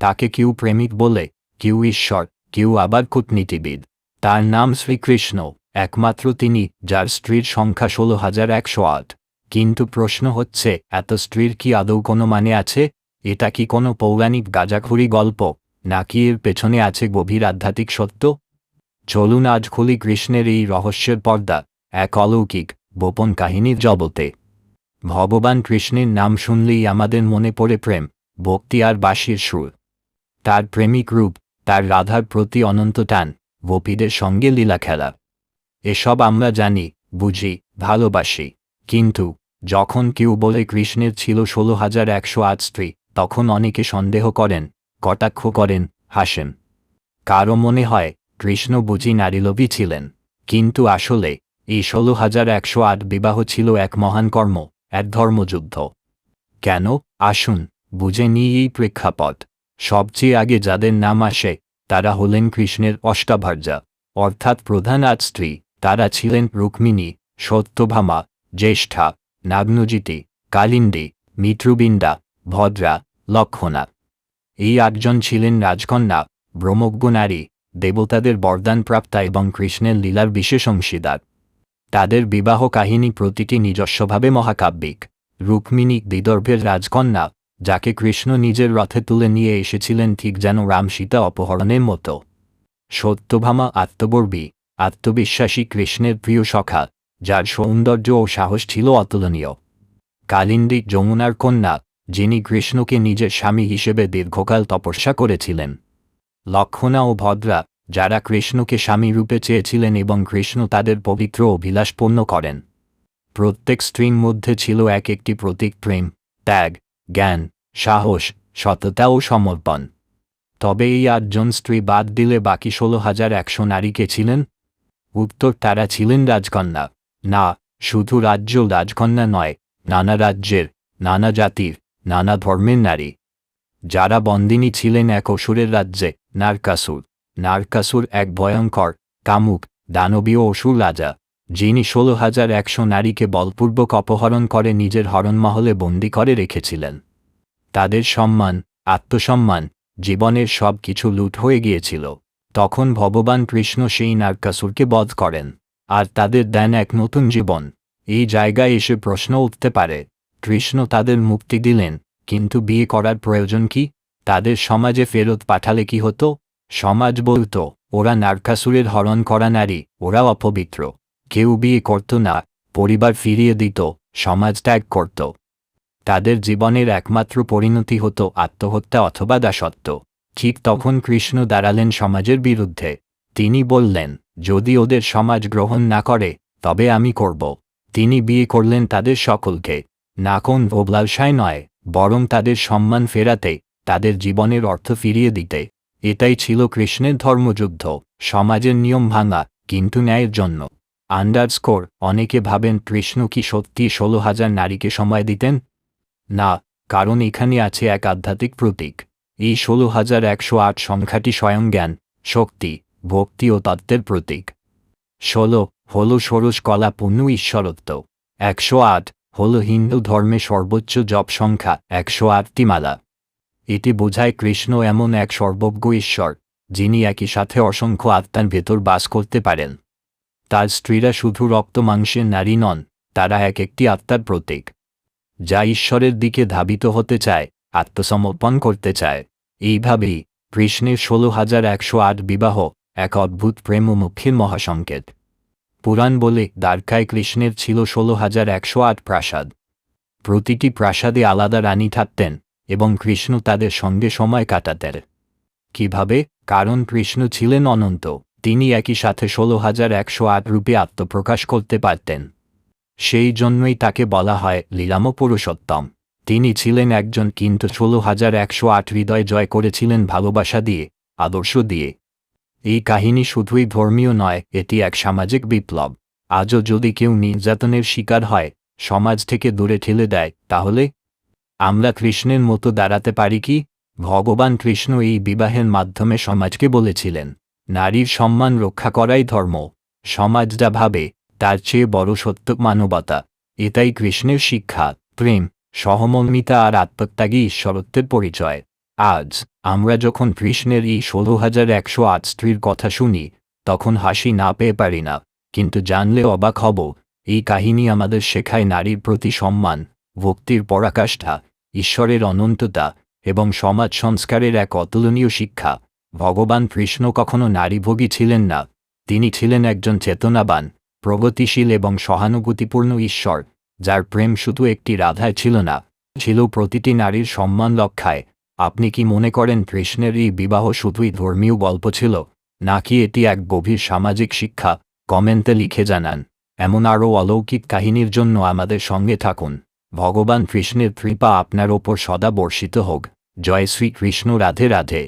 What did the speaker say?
তাকে কেউ প্রেমিক বলে, কেউ ঈশ্বর, কেউ আবার কূটনীতিবিদ। তার নাম শ্রীকৃষ্ণ, একমাত্র তিনি, যার স্ত্রীর সংখ্যা ষোলো হাজার একশো আট। কিন্তু প্রশ্ন হচ্ছে, এত স্ত্রীর কি আদৌ কোনো মানে আছে? এটা কি কোনো পৌরাণিক গাজাখুরি গল্প, নাকি এর পেছনে আছে গভীর আধ্যাত্মিক সত্য? চলুন আজ খুলি কৃষ্ণের এই রহস্যের পর্দা, এক অলৌকিক, গোপন কাহিনীর জগতে। ভগবান কৃষ্ণের নাম শুনলেই আমাদের মনে পড়ে প্রেম, ভক্তি আর বাঁশির সুর। তার প্রেমিক রূপ, তার রাধার প্রতি অনন্ত টান, গোপীদের সঙ্গে লীলা খেলা। এসব আমরা জানি, বুঝি, ভালোবাসি। কিন্তু, যখন কেউ বলে কৃষ্ণের ছিল ষোলো হাজার একশো আট স্ত্রী, তখন অনেকে সন্দেহ করেন, কটাক্ষ করেন, হাসেন। কারও মনে হয়, কৃষ্ণ বুঝি নারীলোভী ছিলেন। কিন্তু আসলে, এই ষোলো হাজার একশো আট বিবাহ ছিল এক মহান কর্ম, এক ধর্মযুদ্ধ। কেন? আসুন, বুঝে নিই এই প্রেক্ষাপট। সবচেয়ে আগে যাদের নাম আসে, তারা হলেন কৃষ্ণের অষ্টাভার্যা, অর্থাৎ প্রধান আজ স্ত্রী, তারা ছিলেন রুক্মিণী, সত্যভামা, জ্যেষ্ঠা, নাগ্নজিতি, কালিন্দী, মিত্রবিন্দা, ভদ্রা, লক্ষণা। এই আটজন ছিলেন রাজকন্যা, ব্রহ্মজ্ঞ নারী, দেবতাদের বরদানপ্রাপ্তা এবং কৃষ্ণের লীলার বিশেষ অংশীদার। তাদের বিবাহ কাহিনী প্রতিটি নিজস্বভাবে মহাকাব্যিক। রুক্মিণী বিদর্ভের রাজকন্যা যাকে কৃষ্ণ নিজের রথে তুলে নিয়ে এসেছিলেন ঠিক যেন রাম সীতা অপহরণের মতো। সত্যভামা আত্মবর্বী, আত্মবিশ্বাসী কৃষ্ণের প্রিয় সখা, যার সৌন্দর্য ও সাহস ছিল অতুলনীয়। কালিন্দী যমুনার কন্যা, যিনি কৃষ্ণকে নিজের স্বামী হিসেবে দীর্ঘকাল তপস্যা করেছিলেন। লক্ষণা ও ভদ্রা, যারা কৃষ্ণকে স্বামী রূপে চেয়েছিলেন এবং কৃষ্ণ তাদের পবিত্র অভিলাষ পূর্ণ করেন। প্রত্যেক স্ত্রীর মধ্যে ছিল এক একটি প্রতীক প্রেম, ত্যাগ জ্ঞান, সাহস, সততা ও সমর্পণ। তবে এই আটজন স্ত্রী বাদ দিলে বাকি ষোলো হাজার একশো নারীকে ছিলেন? উত্তর, তারা ছিলেন রাজকন্যা। না, শুধু রাজ্য রাজকন্যা নয়, নানা রাজ্যের, নানা জাতির, নানা ধর্মের নারী। যারা বন্দিনী ছিলেন এক অসুরের রাজ্যে, নারকাসুর। নারকাসুর এক ভয়ঙ্কর, কামুক, দানবীয় অসুর রাজা। যিনি ষোলো হাজার একশো নারীকে বলপূর্বক অপহরণ করে নিজের হরণমহলে বন্দি করে রেখেছিলেন। তাদের সম্মান, আত্মসম্মান, জীবনের সব কিছু লুট হয়ে গিয়েছিল। তখন ভগবান কৃষ্ণ সেই নারকাসুরকে বধ করেন। আর তাদের দেন এক নতুন জীবন। এই জায়গায় এসে প্রশ্ন উঠতে পারে, কৃষ্ণ তাদের মুক্তি দিলেন, কিন্তু বিয়ে করার প্রয়োজন কি? তাদের সমাজে ফেরত পাঠালে কি হতো? সমাজ বলত, ওরা নারকাসুরের হরণ করা নারী, ওরা অপবিত্র। কেউ বিয়ে করত না, পরিবার ফিরিয়ে দিত, সমাজ ত্যাগ করত। তাদের জীবনের একমাত্র পরিণতি হতো আত্মহত্যা অথবা দাসত্ব। ঠিক তখন কৃষ্ণ দাঁড়ালেন সমাজের বিরুদ্ধে। তিনি বললেন, যদি ওদের সমাজ গ্রহণ না করে, তবে আমি করব। তিনি বিয়ে করলেন তাদের সকলকে। না কোন অবলালসায় নয়, বরং তাদের সম্মান ফেরাতে, তাদের জীবনের অর্থ ফিরিয়ে দিতে। এটাই ছিল কৃষ্ণের ধর্মযুদ্ধ। সমাজের নিয়ম ভাঙা, কিন্তু ন্যায়ের জন্য। আন্ডারস্কোর অনেকে ভাবেন কৃষ্ণ কি সত্যি ষোলো হাজার নারীকে সময় দিতেন? না, কারণ এখানে আছে এক আধ্যাত্মিক প্রতীক। এই ষোলো হাজার একশো আট সংখ্যাটি স্বয়ং জ্ঞান, শক্তি, ভক্তি ও তত্ত্বের প্রতীক। ষোলো, হল ষোড়শ কলা পূর্ণ ঈশ্বরত্ব। একশো আট, হল হিন্দু ধর্মে সর্বোচ্চ জপ সংখ্যা, একশো আটটি মালা। এটি বোঝায় কৃষ্ণ এমন এক সর্বজ্ঞ ঈশ্বর, যিনি একই সাথে অসংখ্য আত্মার ভেতর বাস করতে পারেন। তার স্ত্রীরা শুধু রক্ত মাংসের নারী নন, তারা এক একটি আত্মার প্রতীক। যা ঈশ্বরের দিকে ধাবিত হতে চায়, আত্মসমর্পণ করতে চায়। এইভাবেই কৃষ্ণের ষোলো হাজার একশো আট বিবাহ এক অদ্ভুত প্রেম ও মুখের মহাসংকেত। পুরাণ বলে দ্বারকায় কৃষ্ণের ছিল ষোলো হাজার একশো আট প্রাসাদ। প্রতিটি প্রাসাদে আলাদা রানী থাকতেন এবং কৃষ্ণ তাদের সঙ্গে সময় কাটাতেন। কীভাবে? কারণ কৃষ্ণ ছিলেন অনন্ত। তিনি একই সাথে ষোলো হাজার একশো আট রূপে আত্মপ্রকাশ করতে পারতেন। সেই জন্যই তাকে বলা হয় লীলাম পুরুষোত্তম। তিনি ছিলেন একজন কিন্তু ষোলো হাজার একশো আট হৃদয় জয় করেছিলেন ভালোবাসা দিয়ে, আদর্শ দিয়ে। এই কাহিনী শুধুই ধর্মীয় নয়, এটি এক সামাজিক বিপ্লব। আজও যদি কেউ নির্যাতনের শিকার হয়, সমাজ থেকে দূরে ঠেলে দেয়, তাহলে? আমরা কৃষ্ণের মতো দাঁড়াতে পারি কি? ভগবান কৃষ্ণ এই বিবাহের মাধ্যমে সমাজকে বলেছিলেন। নারীর সম্মান রক্ষা করাই ধর্ম। সমাজ যা ভাবে, তার চেয়ে বড় সত্য মানবতা। এটাই কৃষ্ণের শিক্ষা, প্রেম, সহমর্মিতা আর আত্মত্যাগী ঈশ্বরত্বের পরিচয়। আজ, আমরা যখন কৃষ্ণের এই ষোলো হাজার একশো আট স্ত্রীর কথা শুনি, তখন হাসি না পেয়ে পারি না। কিন্তু জানলে অবাক হব, এই কাহিনী আমাদের শেখায় নারীর প্রতি সম্মান, ভক্তির পরাকাষ্ঠা, ঈশ্বরের অনন্ততা এবং সমাজ সংস্কারের এক অতুলনীয় শিক্ষা। ভগবান কৃষ্ণ কখনো নারীভোগী ছিলেন না, তিনি ছিলেন একজন চেতনাবান, প্রগতিশীল এবং সহানুভূতিপূর্ণ ঈশ্বর, যার প্রেম শুধু একটি রাধায় ছিল না, ছিল প্রতিটি নারীর সম্মান রক্ষায়। আপনি কি মনে করেন কৃষ্ণের এই বিবাহ শুধুই ধর্মীয় গল্প ছিল, নাকি এটি এক গভীর সামাজিক শিক্ষা? কমেন্টে লিখে জানান, এমন আরও অলৌকিক কাহিনীর জন্য আমাদের সঙ্গে থাকুন। ভগবান কৃষ্ণের কৃপা আপনার ওপর সদা বর্ষিত হোক। জয় শ্রী কৃষ্ণ রাধে রাধে।